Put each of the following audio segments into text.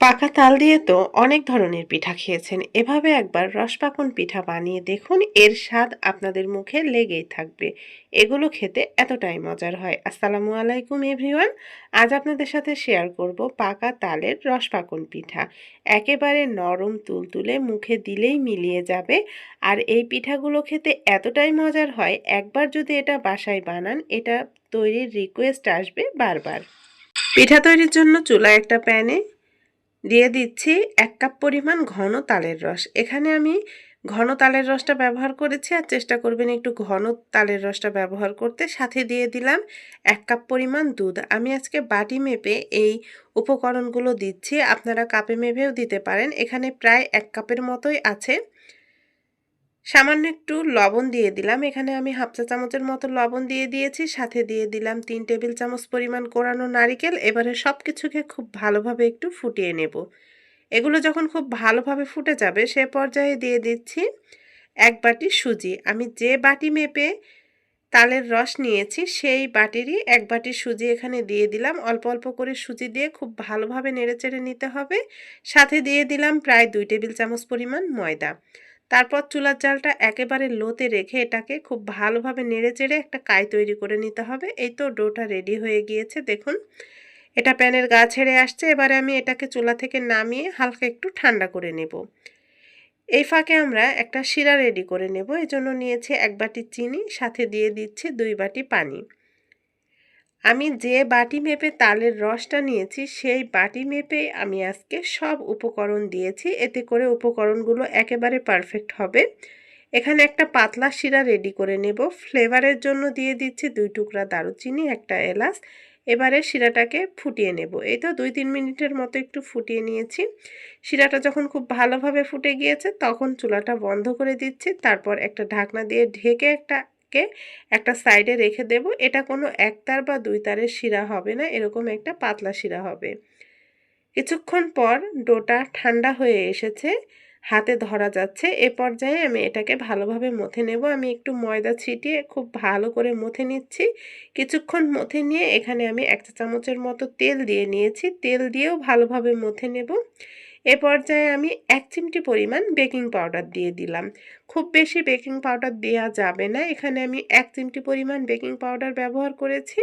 পাকা তাল দিয়ে তো অনেক ধরনের পিঠা খেয়েছেন। এভাবে একবার রসপাকন পিঠা বানিয়ে দেখুন, এর স্বাদ আপনাদের মুখে লেগেই থাকবে। এগুলো খেতে এতটাই মজার হয়। আসসালামু আলাইকুম, এভরিওয়ান। আজ আপনাদের সাথে শেয়ার করব পাকা তালের রসপাকন পিঠা। একেবারে নরম তুলতুলে মুখে দিলেই মিলিয়ে যাবে। আর এই পিঠাগুলো খেতে এতটাই মজার হয়, একবার যদি এটা বাসায় বানান, এটা তৈরির রিকোয়েস্ট আসবে বারবার। পিঠা তৈরির জন্য চুলা একটা প্যানে দিয়ে দিচ্ছি এক কাপ পরিমাণ ঘন তালের রস। এখানে আমি ঘন তালের রসটা ব্যবহার করেছি আর চেষ্টা করবেন একটু ঘন তালের রসটা ব্যবহার করতে। সাথে দিয়ে দিলাম এক কাপ পরিমাণ দুধ। আমি আজকে বাটি মেপে এই উপকরণগুলো দিচ্ছি। আপনারা কাপে মেপেও দিতে পারেন। এখানে প্রায় এক কাপের মতোই আছে। সামান্য একটু লবণ দিয়ে দিলাম। এখানে আমি হাফ চা চামচের মতো লবণ দিয়ে দিয়েছি, সাথে দিয়ে দিলাম তিন টেবিল চামচ পরিমাণ কোরানো নারিকেল। এবারে সব কিছুকে খুব ভালোভাবে একটু ফুটিয়ে নেব। এগুলো যখন খুব ভালোভাবে ফুটে যাবে, সে পর্যায়ে দিয়ে দিচ্ছি এক বাটি সুজি। আমি যে বাটি মেপে তালের রস নিয়েছি, সেই বাটিরই এক বাটি সুজি এখানে দিয়ে দিলাম। অল্প অল্প করে সুজি দিয়ে খুব ভালোভাবে নেড়েচেড়ে নিতে হবে। সাথে দিয়ে দিলাম প্রায় দুই টেবিল চামচ পরিমাণ ময়দা। তারপর চুলার জালটা একেবারে লোতে রেখে এটাকে খুব ভালোভাবে নেড়ে চেড়ে একটা কাই তৈরি করে নিতে হবে। এই তো ডোটা রেডি হয়ে গিয়েছে, দেখুন। এটা প্যানের গা ছেড়ে আসছে, এবারে আমি এটাকে চুলা থেকে নামিয়ে হালকা একটু ঠান্ডা করে নেব। এই ফাঁকে আমরা একটা শিরা রেডি করে নেব, এজন্য নিয়েছি এক বাটি চিনি, সাথে দিয়ে দিচ্ছি দুই বাটি পানি। আমি যে বাটি মেপে তালের রসটা নিয়েছি, সেই বাটি মেপে আমি আজকে সব উপকরণ দিয়েছি। এতে করে উপকরণগুলো একেবারে পারফেক্ট হবে। এখানে একটা পাতলা শিরা রেডি করে নেব। ফ্লেভারের জন্য দিয়ে দিচ্ছি দুই টুকরা দারুচিনি, একটা এলাচ। এবারে শিরাটাকে ফুটিয়ে নেব। এই তো দুই তিন মিনিটের মতো একটু ফুটিয়ে নিয়েছি। শিরাটা যখন খুব ভালোভাবে ফুটে গিয়েছে, তখন চুলাটা বন্ধ করে দিচ্ছি। তারপর একটা ঢাকনা দিয়ে ঢেকে একটা কে একটা সাইডে রেখে দেব। এটা কোনো এক তার বা দুই তারের শিরা হবে না, এরকম একটা পাতলা শিরা হবে। কিছুক্ষণ পর ডোটা ঠান্ডা হয়ে এসেছে, হাতে ধরা যাচ্ছে। এ পর্যায়ে আমি এটাকে ভালোভাবে মথে নেব। আমি একটু ময়দা ছিটিয়ে খুব ভালো করে মথে নিচ্ছি। কিছুক্ষণ মথে নিয়ে এখানে আমি এক চা চামচের মতো তেল দিয়ে নিয়েছি। তেল দিয়েও ভালোভাবে মথে নেব। এ পর্যায়ে আমি এক চিমটি পরিমাণ বেকিং পাউডার দিয়ে দিলাম। খুব বেশি বেকিং পাউডার দেওয়া যাবে না। এখানে আমি এক চিমটি পরিমাণ বেকিং পাউডার ব্যবহার করেছি।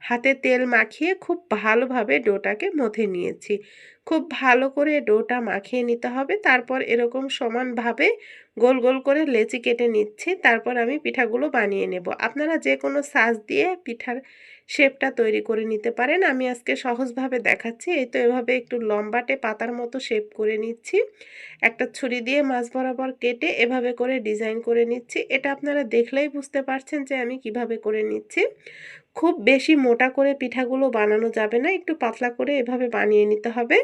হাতে তেল মাখিয়ে খুব ভালোভাবে ডোটাকে মথে নিয়েছি। খুব ভালো করে ডোটা মাখিয়ে নিতে হবে। তারপর এরকম সমানভাবে গোল গোল করে লেচি কেটে নিচ্ছি। তারপর আমি পিঠাগুলো বানিয়ে নেব। আপনারা যে কোনো সাজ দিয়ে পিঠার শেপটা তৈরি করে নিতে পারেন। আমি আজকে সহজভাবে দেখাচ্ছি। এই তো এভাবে একটু লম্বাটে পাতার মতো শেপ করে নিচ্ছি। একটা ছুরি দিয়ে মাছ বরাবর কেটে এভাবে করে ডিজাইন করে নিচ্ছি। এটা আপনারা দেখলেই বুঝতে পারছেন যে আমি কীভাবে করে নিচ্ছি। খুব বেশি মোটা করে পিঠাগুলো বানানো যাবে না। একটু পাতলা করে এভাবে বানিয়ে নিতে হবে।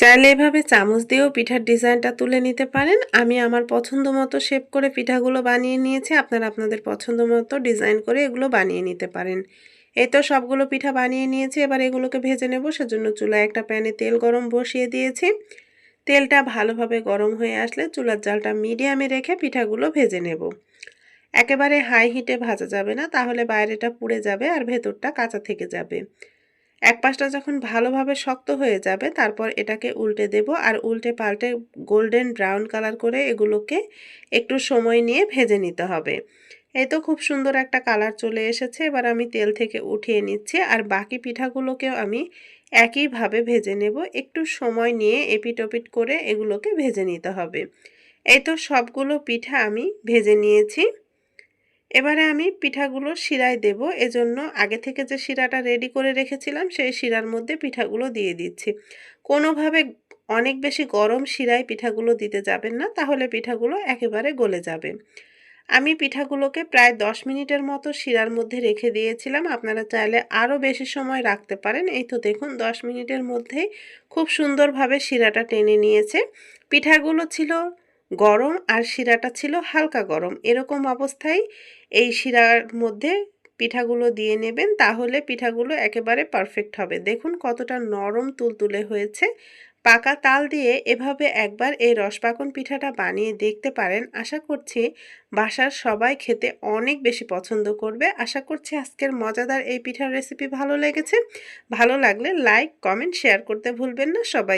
চাইলে এভাবে চামচ দিয়েও পিঠার ডিজাইনটা তুলে নিতে পারেন। আমি আমার পছন্দ মতো শেপ করে পিঠাগুলো বানিয়ে নিয়েছি। আপনারা আপনাদের পছন্দ মতো ডিজাইন করে এগুলো বানিয়ে নিতে পারেন। এই তো সবগুলো পিঠা বানিয়ে নিয়েছি। এবার এগুলোকে ভেজে নেব। সেজন্য চুলায় একটা প্যানে তেল গরম বসিয়ে দিয়েছি। তেলটা ভালোভাবে গরম হয়ে আসলে চুলার জালটা মিডিয়ামে রেখে পিঠাগুলো ভেজে নেব। একেবারে হাই হিটে ভাজা যাবে না। তাহলে বাইরেটা পুড়ে যাবে আর ভেতরটা কাঁচা থেকে যাবে। এক পাশটা যখন ভালোভাবে শক্ত হয়ে যাবে, তারপর এটাকে উল্টে দেব আর উল্টে পাল্টে গোল্ডেন ব্রাউন কালার করে এগুলোকে একটু সময় নিয়ে ভেজে নিতে হবে। এই তো খুব সুন্দর একটা কালার চলে এসেছে, এবার আমি তেল থেকে উঠিয়ে নিচ্ছি আর বাকি পিঠাগুলোকেও আমি একইভাবে ভেজে নেব, একটু সময় নিয়ে এপিট করে এগুলোকে ভেজে নিতে হবে। এই তো সবগুলো পিঠা আমি ভেজে নিয়েছি। এবারে আমি পিঠাগুলো শিরায় দেব। এজন্য আগে থেকে যে শিরাটা রেডি করে রেখেছিলাম, সেই শিরার মধ্যে পিঠাগুলো দিয়ে দিচ্ছি। কোনোভাবে অনেক বেশি গরম শিরায় পিঠাগুলো দিতে যাবেন না, তাহলে পিঠাগুলো একেবারে গলে যাবে। আমি পিঠাগুলোকে প্রায় দশ মিনিটের মতো শিরার মধ্যে রেখে দিয়েছিলাম। আপনারা চাইলে আরও বেশি সময় রাখতে পারেন। এই তো দেখুন, দশ মিনিটের মধ্যেই খুব সুন্দরভাবে শিরাটা টেনে নিয়েছে। পিঠাগুলো ছিল গরম আর শিরাটা ছিল হালকা গরম। এরকম অবস্থায় এই শিরার মধ্যে পিঠাগুলো দিয়ে নেবেন, তাহলে পিঠাগুলো একেবারে পারফেক্ট হবে। দেখুন কতটা নরম তুলতুলে হয়েছে। পাকা তাল দিয়ে এভাবে একবার এই রসপাকন পিঠাটা বানিয়ে দেখতে পারেন। আশা করছি বাসার সবাই খেতে অনেক বেশি পছন্দ করবে। আশা করছি আজকের মজাদার এই পিঠার রেসিপি ভালো লেগেছে। ভালো লাগলে লাইক কমেন্ট শেয়ার করতে ভুলবেন না। সবাই